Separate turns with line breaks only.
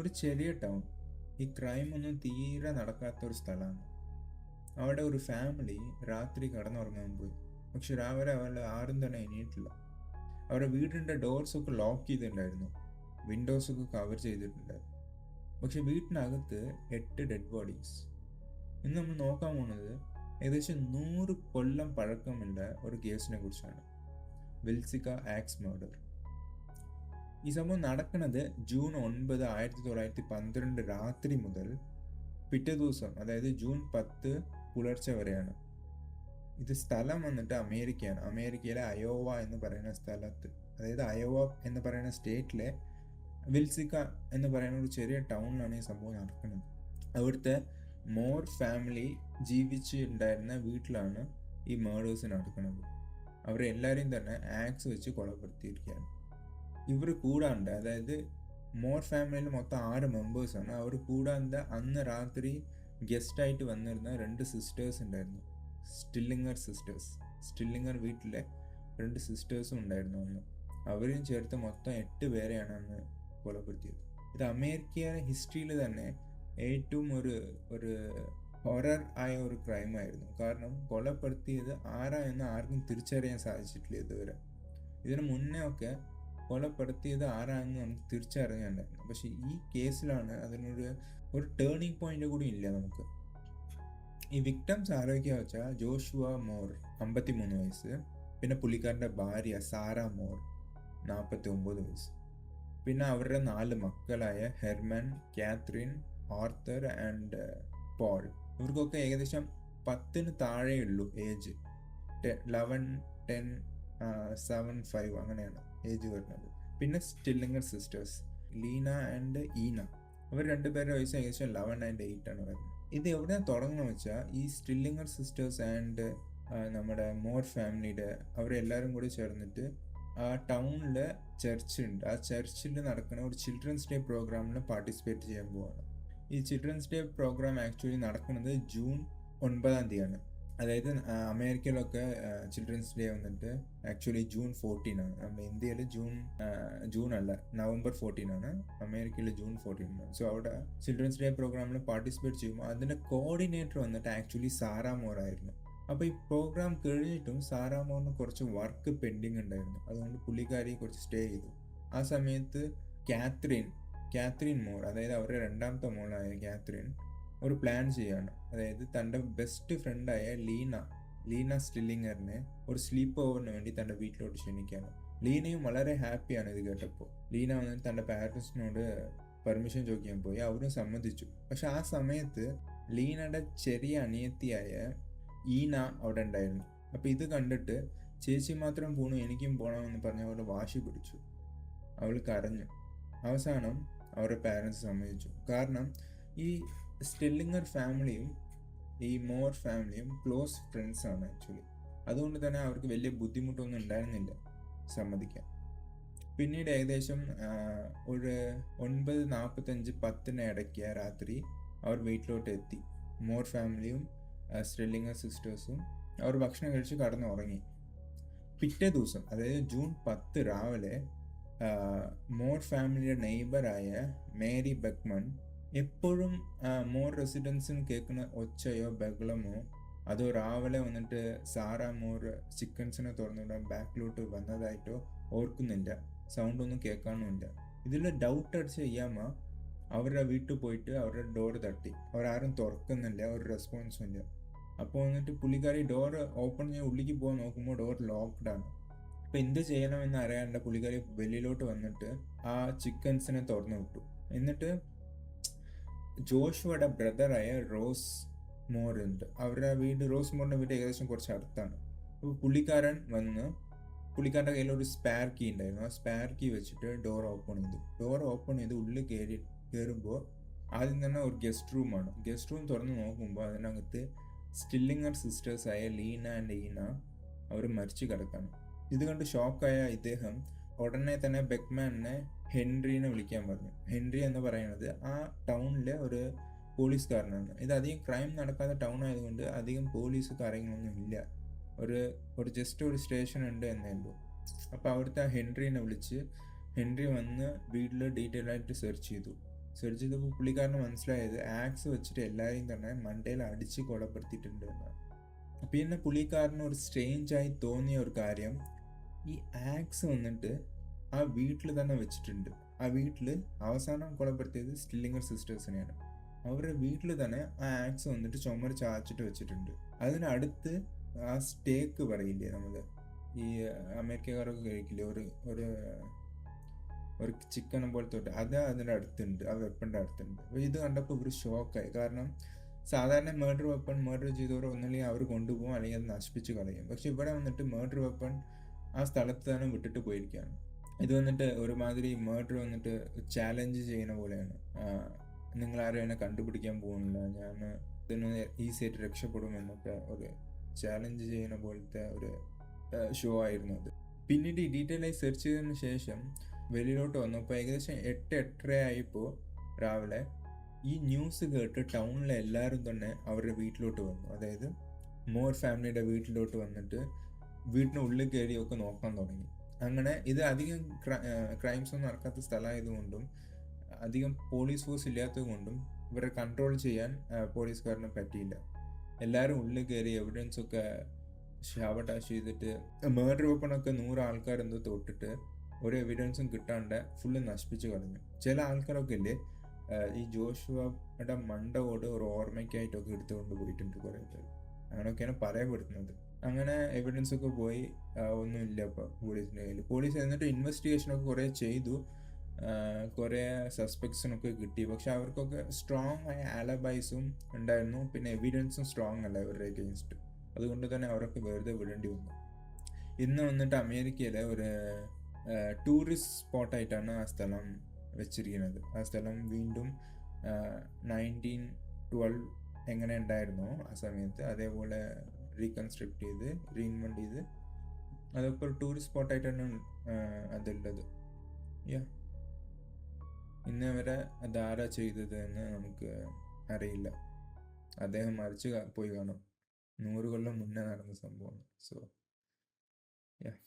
ഒരു ചെറിയ ടൗൺ ഈ ക്രൈം ഒന്നും തീരെ നടക്കാത്ത ഒരു സ്ഥലമാണ്. അവിടെ ഒരു ഫാമിലി രാത്രി കടന്നുറങ്ങാൻ പോയി. പക്ഷെ രാവിലെ അവരുടെ ആരും തന്നെ എണീറ്റില്ല. അവരുടെ വീടിന്റെ ഡോർസൊക്കെ ലോക്ക് ചെയ്തിട്ടുണ്ടായിരുന്നു. വിൻഡോസൊക്കെ കവർ ചെയ്തിട്ടുണ്ടായിരുന്നു. പക്ഷെ വീട്ടിനകത്ത് എട്ട് ഡെഡ് ബോഡീസ് ഇന്ന് നമ്മൾ നോക്കാൻ പോകുന്നത് ഏകദേശം നൂറ് കൊല്ലം പഴക്കമുള്ള ഒരു കേസിനെ കുറിച്ചാണ്. വിൽസിക്ക ആക്സ് മർഡർ ഈ സംഭവം നടക്കുന്നത് ജൂൺ ഒൻപത് ആയിരത്തി തൊള്ളായിരത്തി പന്ത്രണ്ട് രാത്രി മുതൽ പിറ്റേ ദിവസം അതായത് ജൂൺ പത്ത് പുലർച്ചെ വരെയാണ്. ഇത് സ്ഥലം വന്നിട്ട് അമേരിക്കയാണ്. അമേരിക്കയിലെ അയോവ എന്ന് പറയുന്ന സ്ഥലത്ത് അതായത് അയോവ എന്ന് പറയുന്ന സ്റ്റേറ്റിലെ വിൽസിക്ക എന്ന് പറയുന്ന ഒരു ചെറിയ ടൗണിലാണ് ഈ സംഭവം നടക്കുന്നത്. അവിടുത്തെ മോർ ഫാമിലി ജീവിച്ചിട്ടുണ്ടായിരുന്ന വീട്ടിലാണ് ഈ മേഡേഴ്സ് നടക്കുന്നത്. അവരെല്ലാവരെയും തന്നെ ആക്സ് വെച്ച് കൊലപ്പെടുത്തിയിരിക്കുകയാണ്. ഇവർ കൂടാണ്ട് അതായത് മോർ ഫാമിലിയിൽ മൊത്തം ആറ് മെമ്പേഴ്സാണ് അവർ കൂടാണ്ട് അന്ന് രാത്രി ഗസ്റ്റായിട്ട് വന്നിരുന്ന രണ്ട് സിസ്റ്റേഴ്സ് ഉണ്ടായിരുന്നു. സ്റ്റില്ലിങ്ങർ സിസ്റ്റേഴ്സ് സ്റ്റില്ലിങ്ങർ വീട്ടിലെ രണ്ട് സിസ്റ്റേഴ്സും ഉണ്ടായിരുന്നു അന്ന്. അവരെയും ചേർത്ത് മൊത്തം എട്ട് പേരെയാണ് അന്ന് കൊലപ്പെടുത്തിയത്. ഇത് അമേരിക്കയുടെ ഹിസ്റ്ററിയിൽ തന്നെ ഏറ്റവും ഒരു ഒരു ഹൊറർ ആയ ഒരു ക്രൈം ആയിരുന്നു. കാരണം കൊലപ്പെടുത്തിയത് ആരാ എന്ന് ആർക്കും തിരിച്ചറിയാൻ സാധിച്ചിട്ടില്ല ഇതുവരെ. ഇതിനു മുന്നേ ഒക്കെ കൊലപ്പെടുത്തിയത് ആരാണെന്ന് നമുക്ക് തിരിച്ചറിഞ്ഞിട്ടുണ്ടായിരുന്നു പക്ഷെ ഈ കേസിലാണ് അതിനൊരു ഒരു ടേണിംഗ് പോയിന്റ് കൂടി ഇല്ല നമുക്ക്. ഈ വിക്ടംസ് ആരോഗ്യ വെച്ചാൽ ജോഷുവ മോർ അമ്പത്തി മൂന്ന് വയസ്സ്. പിന്നെ പുള്ളിക്കാരന്റെ ഭാര്യ സാറ മോർ നാൽപ്പത്തി ഒമ്പത് വയസ്സ്. പിന്നെ അവരുടെ നാല് മക്കളായ Herman Kathrin Arthur and Paul. ഇവർക്കൊക്കെ ഏകദേശം പത്തിന് താഴെയുള്ളൂ age. Eleven ten seven five അങ്ങനെയാണ്. ഏജ് വരുന്നത്. പിന്നെ Stillinger sisters Lena and Ina അവർ രണ്ടുപേരുടെ വയസ്സ് ഏകദേശം ലെവൻ ആൻഡ് എയ്റ്റ് ആണ് വരുന്നത്. ഇത് എവിടെയാണ് തുടങ്ങുന്നത് വെച്ചാൽ ഈ സ്റ്റില്ലിംഗർ സിസ്റ്റേഴ്സ് ആൻഡ് നമ്മുടെ മോർ ഫാമിലിയുടെ അവരെല്ലാവരും കൂടി ചേർന്നിട്ട് ആ ടൗണിൽ ചർച്ച് ഉണ്ട്. ആ ചർച്ചിൽ നടക്കുന്ന ഒരു ചിൽഡ്രൻസ് ഡേ പ്രോഗ്രാമിൽ പാർട്ടിസിപ്പേറ്റ് ചെയ്യാൻ പോവാണ്. ഈ ചിൽഡ്രൻസ് ഡേ പ്രോഗ്രാം ആക്ച്വലി നടക്കുന്നത് ജൂൺ ഒൻപതാം തീയതിയാണ്. അതായത് അമേരിക്കയിലൊക്കെ ചിൽഡ്രൻസ് ഡേ വന്നിട്ട് ആക്ച്വലി ജൂൺ ഫോർട്ടീൻ ആണ്. ഇന്ത്യയിൽ ജൂൺ ജൂൺ അല്ല നവംബർ ഫോർട്ടീൻ ആണ്. അമേരിക്കയിൽ ജൂൺ ഫോർട്ടീൻ ആണ് സോ അവിടെ ചിൽഡ്രൻസ് ഡേ പ്രോഗ്രാമിൽ പാർട്ടിസിപ്പേറ്റ് ചെയ്യുമ്പോൾ അതിന്റെ കോർഡിനേറ്റർ വന്നിട്ട് ആക്ച്വലി സാറാ മോർ ആയിരുന്നു. അപ്പോൾ ഈ പ്രോഗ്രാം കഴിഞ്ഞിട്ടും സാറാ മോറിന് കുറച്ച് വർക്ക് പെൻഡിങ് ഉണ്ടായിരുന്നു. അതുകൊണ്ട് പുള്ളിക്കാരി കുറച്ച് സ്റ്റേ ചെയ്തു. ആ സമയത്ത് കാത്രിൻ കാത്രിൻ മോർ അതായത് അവരുടെ രണ്ടാമത്തെ മോളായ കാത്രിൻ ഒരു പ്ലാൻ ചെയ്യാണ്. അതായത് തന്റെ ബെസ്റ്റ് ഫ്രണ്ടായ ലീന ലീന സ്റ്റില്ലിങ്ങറിനെ ഒരു സ്ലീപ്പ് ഓവറിന് വേണ്ടി തന്റെ വീട്ടിലോട്ട് ക്ഷണിക്കുകയാണ്. ലീനയും വളരെ ഹാപ്പിയാണ് ഇത് കേട്ടപ്പോൾ. ലീന വന്ന് തന്റെ പാരൻസിനോട് പെർമിഷൻ ചോദിക്കാൻ പോയി. അവരും സമ്മതിച്ചു. പക്ഷെ ആ സമയത്ത് ലീനയുടെ ചെറിയ അനിയത്തിയായ ഈന അവിടെ ഉണ്ടായിരുന്നു. അപ്പോൾ ഇത് കണ്ടിട്ട് ചേച്ചി മാത്രം പോണു എനിക്കും പോകണമെന്ന് പറഞ്ഞ അവൾ വാശി പിടിച്ചു. അവൾ കരഞ്ഞു. അവസാനം അവരുടെ പാരൻസ് സമ്മതിച്ചു. കാരണം ഈ സ്റ്റില്ലിങ്ങർ ഫാമിലിയും ഈ മോർ ഫാമിലിയും ക്ലോസ് ഫ്രണ്ട്സ് ആണ് ആക്ച്വലി അതുകൊണ്ട് തന്നെ അവർക്ക് വലിയ ബുദ്ധിമുട്ടൊന്നും ഉണ്ടായിരുന്നില്ല സമ്മതിക്കാൻ. പിന്നീട് ഏകദേശം ഒരു ഒൻപത് നാൽപ്പത്തഞ്ച് പത്തിന് ഇടയ്ക്ക് രാത്രി അവർ വീട്ടിലോട്ട് എത്തി. മോർ ഫാമിലിയും സ്റ്റില്ലിങ്ങർ സിസ്റ്റേഴ്സും അവർ ഭക്ഷണം കഴിച്ച് കടന്നു ഉറങ്ങി പിറ്റേ ദിവസം അതായത് ജൂൺ പത്ത് രാവിലെ മോർ ഫാമിലിയുടെ നെയ്ബറായ മേരി ബെക്മൺ എപ്പോഴും മോർ റെസിഡൻസിന് കേൾക്കുന്ന ഒച്ചയോ ബഹളമോ അതോ രാവിലെ വന്നിട്ട് സാറ മോർ ചിക്കൻസിനെ തുറന്നിടാൻ ബാക്കിലോട്ട് വന്നതായിട്ടോ ഓർക്കുന്നില്ല. സൗണ്ട് ഒന്നും കേൾക്കാനുമില്ല. ഇതിൽ ഡൗട്ട് അടിച്ച ഇയാമ അവരുടെ വീട്ടിൽ പോയിട്ട് അവരുടെ ഡോർ തട്ടി. അവരാരും തുറക്കുന്നില്ല ഒരു റെസ്പോൺസും ഇല്ല. അപ്പോൾ വന്നിട്ട് പുള്ളിക്കാരി ഡോർ ഓപ്പൺ ചെയ്ത് ഉള്ളിലേക്ക് പോകാൻ നോക്കുമ്പോൾ ഡോർ ലോക്ക്ഡ് ആണ്. അപ്പോൾ എന്ത് ചെയ്യണമെന്ന് അറിയാണ്ട് പുള്ളിക്കാരി വെളിയിലോട്ട് വന്നിട്ട് ആ ചിക്കൻസിനെ തുറന്നു വിട്ടു. എന്നിട്ട് ജോഷുവയുടെ ബ്രദറായ റോസ് മോർ ഉണ്ട് അവരുടെ വീട് റോസ് മോറിന്റെ വീട് ഏകദേശം കുറച്ച് അടുത്താണ്. അപ്പോൾ പുള്ളിക്കാരൻ വന്ന് പുള്ളിക്കാരന്റെ കയ്യിൽ ഒരു സ്പാർ കീ ഉണ്ടായിരുന്നു. ആ സ്പാർ കീ വെച്ചിട്ട് ഡോർ ഓപ്പൺ ചെയ്തു. ഡോർ ഓപ്പൺ ചെയ്ത് ഉള്ളിൽ കയറി കയറുമ്പോൾ ആദ്യം തന്നെ ഒരു ഗസ്റ്റ് റൂമാണ് ഗസ്റ്റ് റൂം തുറന്ന് നോക്കുമ്പോൾ അതിനകത്ത് സ്റ്റില്ലിങ്ങർ സിസ്റ്റേഴ്സായ ലീന ആൻഡ് ഈന അവർ മരിച്ചു കിടക്കാണ്. ഇത് കണ്ട് ഷോക്കായ ഇദ്ദേഹം ഉടനെ തന്നെ ബെക്മാനെ ഹെൻറിനെ വിളിക്കാൻ പറഞ്ഞു. ഹെൻറി എന്ന് പറയുന്നത് ആ ടൗണിലെ ഒരു പോലീസുകാരനാണ്. ഇത് അധികം ക്രൈം നടക്കാത്ത ടൗൺ ആയതുകൊണ്ട് അധികം പോലീസ് കാര്യങ്ങളൊന്നും ഇല്ല. ഒരു ഒരു ജസ്റ്റ് ഒരു സ്റ്റേഷൻ ഉണ്ട് എന്നേ ഉള്ളൂ. അപ്പോൾ അവിടുത്തെ ആ ഹെൻറിനെ വിളിച്ച് ഹെൻറി വന്ന് വീട്ടിൽ ഡീറ്റെയിൽ ആയിട്ട് സെർച്ച് ചെയ്തു. സെർച്ച് ചെയ്തപ്പോൾ പുള്ളിക്കാരന് മനസ്സിലായത് ആക്സ് വെച്ചിട്ട് എല്ലാവരെയും തന്നെ മണ്ടയിൽ അടിച്ച് കൊലപ്പെടുത്തിയിട്ടുണ്ട് എന്നാണ്. പിന്നെ പുള്ളിക്കാരന് ഒരു സ്ട്രേഞ്ച് ആയി തോന്നിയ ഒരു കാര്യം ഈ ആക്സ് വന്നിട്ട് ആ വീട്ടിൽ തന്നെ വെച്ചിട്ടുണ്ട്. ആ വീട്ടിൽ അവസാനം കൊലപ്പെടുത്തിയത് സ്റ്റില്ലിംഗർ സിസ്റ്റേഴ്സിനെയാണ് അവരുടെ വീട്ടിൽ തന്നെ ആ ആക്സ് വന്നിട്ട് ചുമര് ചാച്ചിട്ട് വെച്ചിട്ടുണ്ട്. അതിനടുത്ത് ആ സ്റ്റേക്ക് പറയില്ലേ നമ്മൾ ഈ അമേരിക്കക്കാരൊക്കെ കഴിക്കില്ലേ? ഒരു ഒരു ഒരു ചിക്കൻ പോലത്തെ തൊട്ട് അത് അതിന്റെ അടുത്തുണ്ട്. ആ വെപ്പന്റെ അടുത്തുണ്ട്. അപ്പോൾ ഇത് കണ്ടപ്പോൾ ഇവർ ഷോക്കായി കാരണം സാധാരണ മേർഡർ വെപ്പൺ മേർഡർ ചെയ്തവർ ഒന്നുമില്ലെങ്കിൽ അവർ കൊണ്ടുപോകും അല്ലെങ്കിൽ അത് നശിപ്പിച്ച് കളയും. പക്ഷെ ഇവിടെ വന്നിട്ട് മേർഡർ വെപ്പൺ ആ സ്ഥലത്ത് തന്നെ വിട്ടിട്ട് പോയിരിക്കുകയാണ്. ഇത് വന്നിട്ട് ഒരുമാതിരി മേർഡർ വന്നിട്ട് ചാലഞ്ച് ചെയ്യുന്ന പോലെയാണ്. നിങ്ങൾ ആരും എന്നെ കണ്ടുപിടിക്കാൻ പോകുന്നില്ല. ഞാൻ ഇതിന് ഈസിയായിട്ട് രക്ഷപ്പെടും എന്നൊക്കെ ഒരു ചാലഞ്ച് ചെയ്യുന്ന പോലത്തെ ഒരു ഷോ ആയിരുന്നു അത്. പിന്നീട് ഡീറ്റെയിൽ ആയി സെർച്ച് ചെയ്തതിന് ശേഷം വെളിയിലോട്ട് വന്നപ്പോൾ ഏകദേശം എട്ട് എട്ടര ആയപ്പോൾ രാവിലെ ഈ ന്യൂസ് കേട്ട് ടൗണിലെ എല്ലാവരും തന്നെ അവരുടെ വീട്ടിലോട്ട് വന്നു. അതായത് മോർ ഫാമിലിയുടെ വീട്ടിലോട്ട് വന്നിട്ട് വീട്ടിന് ഉള്ളിൽ കയറിയൊക്കെ നോക്കാൻ തുടങ്ങി. അങ്ങനെ ഇത് അധികം ക്രൈംസ് ഒന്നും നടക്കാത്ത സ്ഥലമായതുകൊണ്ടും അധികം പോലീസ് ഫോഴ്സ് ഇല്ലാത്തതുകൊണ്ടും ഇവരെ കൺട്രോൾ ചെയ്യാൻ പോലീസുകാരന് പറ്റിയില്ല. എല്ലാവരും ഉള്ളിൽ കയറി എവിഡൻസ് ഒക്കെ ഷാബട്ടാഷ് ചെയ്തിട്ട് മേർഡർ വെപ്പണൊക്കെ നൂറ് ആൾക്കാരെന്തോ തൊട്ടിട്ട് ഒരു എവിഡൻസും കിട്ടാണ്ട് ഫുള്ള് നശിപ്പിച്ച് കളഞ്ഞു. ചില ആൾക്കാരൊക്കെ ഇല്ലേ ഈ ജോഷുവയുടെ മണ്ടകോട് ഒരു ഓർമ്മയ്ക്കായിട്ടൊക്കെ എടുത്തുകൊണ്ട് പോയിട്ടുണ്ട് കുറേ പേര്. അങ്ങനെയൊക്കെയാണ് പറയപ്പെടുന്നത്. അങ്ങനെ എവിഡൻസ് ഒക്കെ പോയി. ഒന്നുമില്ല ഇപ്പോൾ പോലീസിന്റെ കയ്യിൽ പോലീസ് എന്നിട്ട് ഇൻവെസ്റ്റിഗേഷൻ ഒക്കെ കുറേ ചെയ്തു. കുറേ സസ്പെക്ട്സിനൊക്കെ കിട്ടി. പക്ഷെ അവർക്കൊക്കെ സ്ട്രോങ് ആയ ആലബൈസും ഉണ്ടായിരുന്നു. പിന്നെ എവിഡൻസും സ്ട്രോങ് അല്ല ഇവരുടെ അഗെയിൻസ്റ്റ് അതുകൊണ്ട് തന്നെ അവരൊക്കെ വെറുതെ വിടേണ്ടി വന്നു. ഇന്ന് വന്നിട്ട് അമേരിക്കയിലെ ഒരു ടൂറിസ്റ്റ് സ്പോട്ടായിട്ടാണ് ആ സ്ഥലം വെച്ചിരിക്കുന്നത്. ആ സ്ഥലം വീണ്ടും നയന്റീൻ ട്വൽവ് എങ്ങനെ ഉണ്ടായിരുന്നോ ആ സമയത്ത്? അതേപോലെ റീകൺസ്ട്രക്ട് ചെയ്ത് റീഇൻവെന്റ് ചെയ്ത് അതൊക്കെ ഒരു ടൂറിസ്റ്റ് സ്പോട്ടായിട്ടാണ് അതുള്ളത്. യാ ഇന്ന് വരെ അതാരാ ചെയ്തത് എന്ന് നമുക്ക് അറിയില്ല. അദ്ദേഹം മരിച്ചു പോയി കാണും. നൂറ് കൊല്ലം മുന്നേ നടന്ന സംഭവമാണ്. So yeah